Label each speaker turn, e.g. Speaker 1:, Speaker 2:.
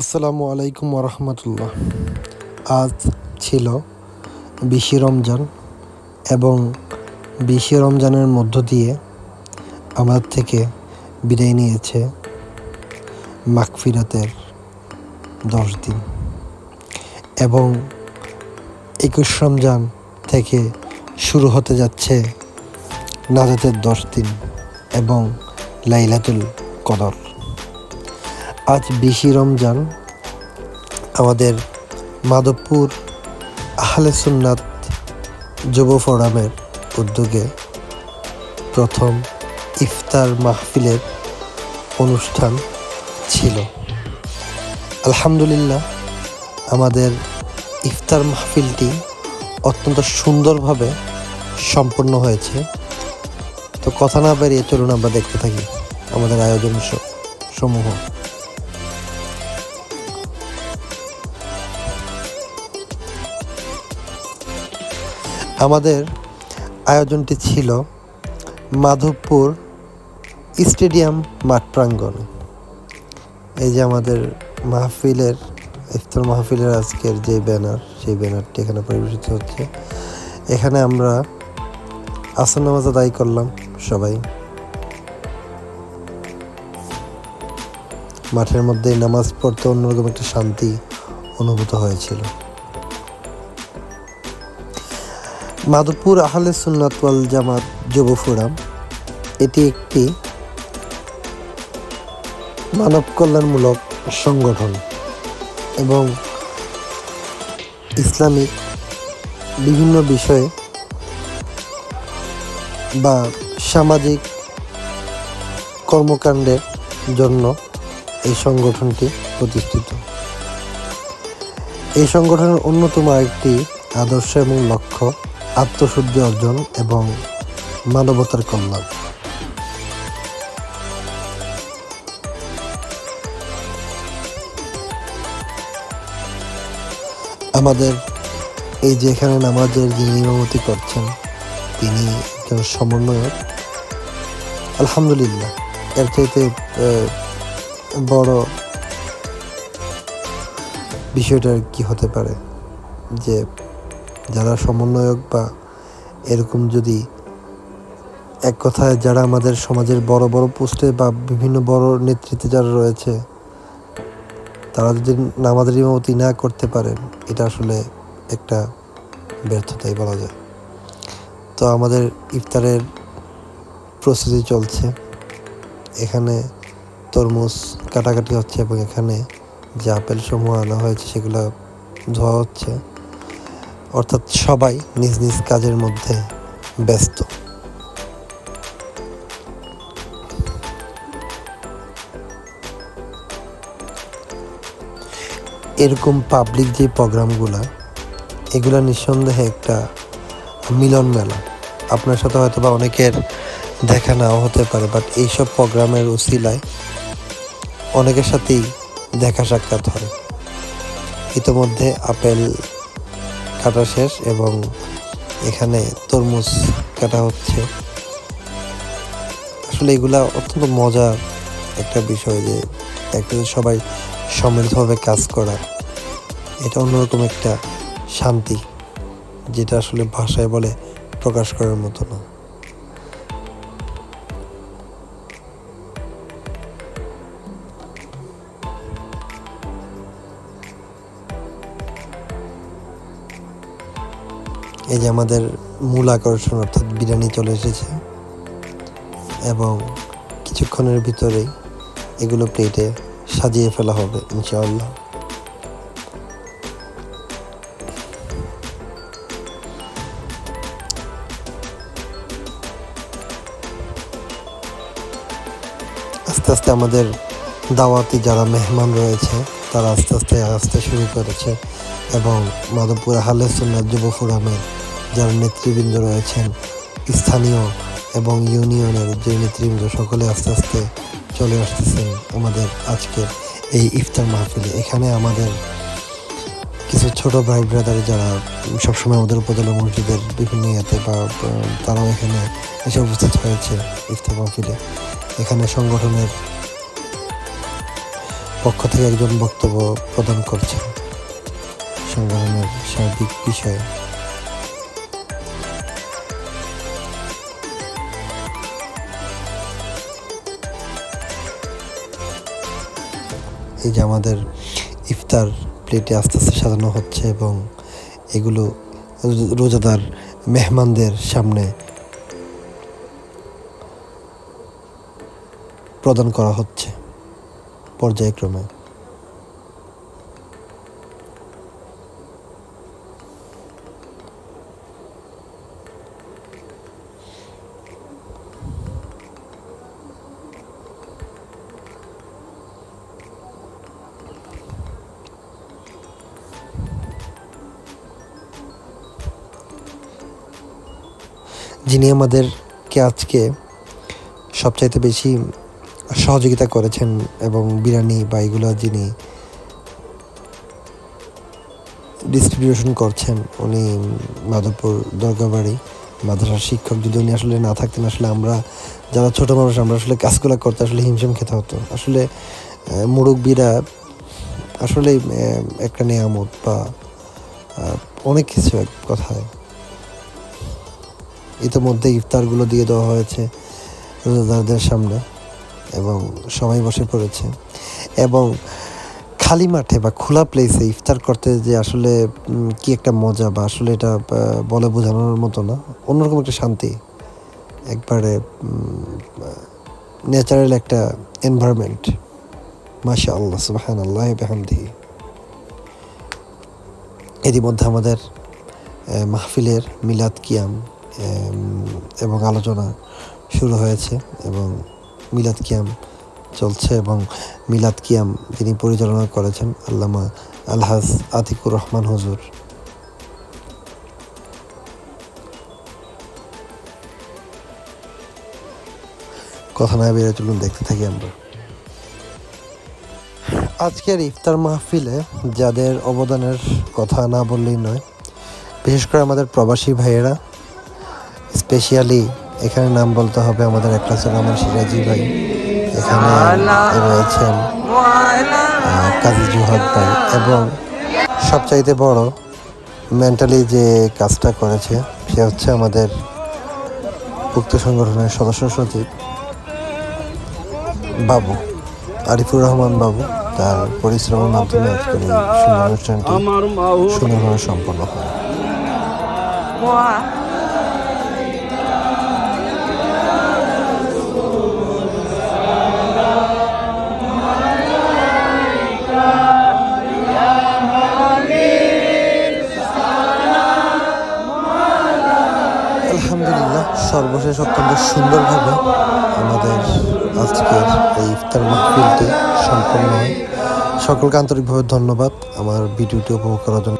Speaker 1: আসসালামু আলাইকুম ওরহমতুল্লাহ। আজ ছিল বিশে রমজান এবং বিশে রমজানের মধ্য দিয়ে আমাদের থেকে বিদায় নিয়েছে মাগফিরাতের দশ দিন। এবং একুশ রমজান থেকে শুরু হতে যাচ্ছে নাজাতের দশ দিন এবং লাইলাতুল কদর। আজ বিশি রমজান। আমাদের মাধবপুর আহলে সুন্নাত যুব ফোরামের উদ্যোগে প্রথম ইফতার মাহফিলের অনুষ্ঠান ছিল। আলহামদুলিল্লাহ, আমাদের ইফতার মাহফিলটি অত্যন্ত সুন্দরভাবে সম্পন্ন হয়েছে। তো কথা না বেরিয়ে চলুন আমরা দেখতে থাকি আমাদের আয়োজন সমূহ আমাদের আয়োজনটি ছিল মাধবপুর স্টেডিয়াম মাঠ প্রাঙ্গণে। এই যে আমাদের মাহফিলের, ইফতার মাহফিলের আজকের যে ব্যানার, সেই ব্যানারটি এখানে পরিবেশিত হচ্ছে। এখানে আমরা আসন নামাজ আদায় করলাম সবাই। মাঠের মধ্যে নামাজ পড়তে অন্যরকম একটা শান্তি অনুভূত হয়েছিল। মাধবপুর আহলে সুন্নাত ওয়াল জামাত যুব ফোরাম। এটি একটি মানব কল্যাণমূলক সংগঠন এবং ইসলামিক বিভিন্ন বিষয়ে বা সামাজিক কর্মকাণ্ডের জন্য এই সংগঠনটি প্রতিষ্ঠিত। এই সংগঠনের অন্যতম একটি আদর্শ এবং লক্ষ্য আত্মশুদ্ধি অর্জন এবং মানবতার কল্যাণ। আমাদের এই যে এখানে নামাজের যিনি ইমামতি করছেন, তিনি একজন সমন্বয়ক। আলহামদুলিল্লাহ, এর চাইতে বড় বিষয়টা কি হতে পারে যে যারা সমন্বয়ক বা এরকম যদি এক কথায় যারা আমাদের সমাজের বড় বড় পোস্টে বা বিভিন্ন বড় নেতৃত্বে যারা রয়েছে, তারা যদি নামাজের ইমামতি না করতে পারেন, এটা আসলে একটা ব্যর্থতাই বলা যায়। তো আমাদের ইফতারের প্রস্তুতি চলছে। এখানে তরমুজ কাটাকাটি হচ্ছে এবং এখানে যে আপেল সমূহ আনা হয়েছে, সেগুলো ধোয়া হচ্ছে। অর্থাৎ সবাই নিজ নিজ কাজের মধ্যে ব্যস্ত। এরকম পাবলিক যে প্রোগ্রামগুলো, এগুলো নিঃসন্দেহে একটা মিলন মেলা। আপনার সাথে হয়তো বা অনেকের দেখা নাও হতে পারে বাট এইসব প্রোগ্রামের উসিলায় অনেকের সাথেই দেখা সাক্ষাৎ হয়। ইতোমধ্যে আপেল কাটা শেষ এবং এখানে তরমুজ কাটা হচ্ছে। আসলে এগুলা অত্যন্ত মজার একটা বিষয় যে একটা যে সবাই সম্মিলিতভাবে কাজ করা, এটা অন্যরকম একটা শান্তি যেটা আসলে ভাষায় বলে প্রকাশ করার মতো না। এই যে আমাদের মূল আকর্ষণ অর্থাৎ বিরিয়ানি চলে এসেছে। এবং কিছুক্ষণের ভিতরেই এগুলো প্লেটে সাজিয়ে ফেলা হবে, ইনশাআল্লাহ। আস্তে আস্তে আমাদের দাওয়াতি যারা মেহমান রয়েছে, তারা আস্তে আস্তে আসতে শুরু করেছে। এবং মাধবপুর হালে সুন্নাত যুব ফোরামের যারা নেতৃবৃন্দ রয়েছেন, স্থানীয় এবং ইউনিয়নের যে নেতৃবৃন্দ, সকলে আস্তে আস্তে চলে আসতেছেন আমাদের আজকের এই ইফতার মাহফিলে। এখানে আমাদের কিছু ছোট ভাই ব্রাদার যারা সবসময় আমাদের উপজেলা মসজিদের বিভিন্ন ইয়েতে বা তারাও এখানে এসে উপস্থিত হয়েছে ইফতার মাহফিলে। এখানে সংগঠনের পক্ষ থেকে একজন বক্তব্য প্রদান করছেন। সংগঠনের সার্বিক বিষয়ে এই যে আমাদের ইফতার প্লেটে আস্তে আস্তে সাজানো হচ্ছে এবং এগুলো রোজাদার মেহমানদের সামনে প্রদান করা হচ্ছে পর্যায়ক্রমে। যিনি আমাদেরকে আজকে সবচাইতে বেশি সহযোগিতা করেছেন এবং বিরিয়ানি বা এগুলো যিনি ডিস্ট্রিবিউশন করছেন, উনি মাধবপুর দরগাবাড়ি মাদ্রাসার শিক্ষক। যদি উনি আসলে না থাকতেন, আসলে আমরা যারা ছোট মানুষ, আমরা আসলে কাজগুলো করতে আসলে হিমশিম খেতে হতো। আসলে মুরব্বিরা আসলে একটা নিয়ামত বা অনেক কিছু এক কথায়। ইতিমধ্যে ইফতারগুলো দিয়ে দেওয়া হয়েছে রোজাদারদের সামনে এবং সবাই বসে পড়েছে। এবং খালি মাঠে বা খোলা প্লেসে ইফতার করতে যে আসলে কি একটা মজা বা আসলে এটা বলে বোঝানোর মতো না। অন্যরকম একটা শান্তি। একবারে ন্যাচারাল একটা এনভায়রনমেন্ট মাশা আল্লাহ সুবাহান আল্লাহ বেহামদিহি। ইতিমধ্যে আমাদের মাহফিলের মিলাদ কিয়াম এবং আলোচনা শুরু হয়েছে এবং মিলাদ কিয়াম চলছে এবং মিলাদ কিয়াম যিনি পরিচালনা করেছেন আল্লামা আলহাজ আতিকুর রহমান হজুর। কথা না বেরিয়ে চলুন, দেখতে থাকি আমরা। আজকের ইফতার মাহফিলে যাদের অবদানের কথা না বললেই নয়, বিশেষ করে আমাদের প্রবাসী ভাইয়েরা স্পেশালি এখানে নাম বলতে হবে আমাদের একলাসের আমার সিরাজি ভাই। এখানে রয়েছেন কাজী জুহাদ ভাই এবং সবচাইতে বড় মেন্টালি যে কাজটা করেছে সে হচ্ছে আমাদের উক্ত সংগঠনের সদস্য সচিব বাবু আরিফুর রহমান বাবু। তার পরিশ্রমের মাধ্যমে আজকের এই সুন্দর অনুষ্ঠানটি সুন্দরভাবে সম্পন্ন হয়। সর্বশেষ অত্যন্ত সুন্দরভাবে আমাদের আজকের এই ইফতার মাহফিলটি সম্পন্ন হয়। সকলকে আন্তরিকভাবে ধন্যবাদ। আমার ভিডিওটি উপভোগ করার জন্য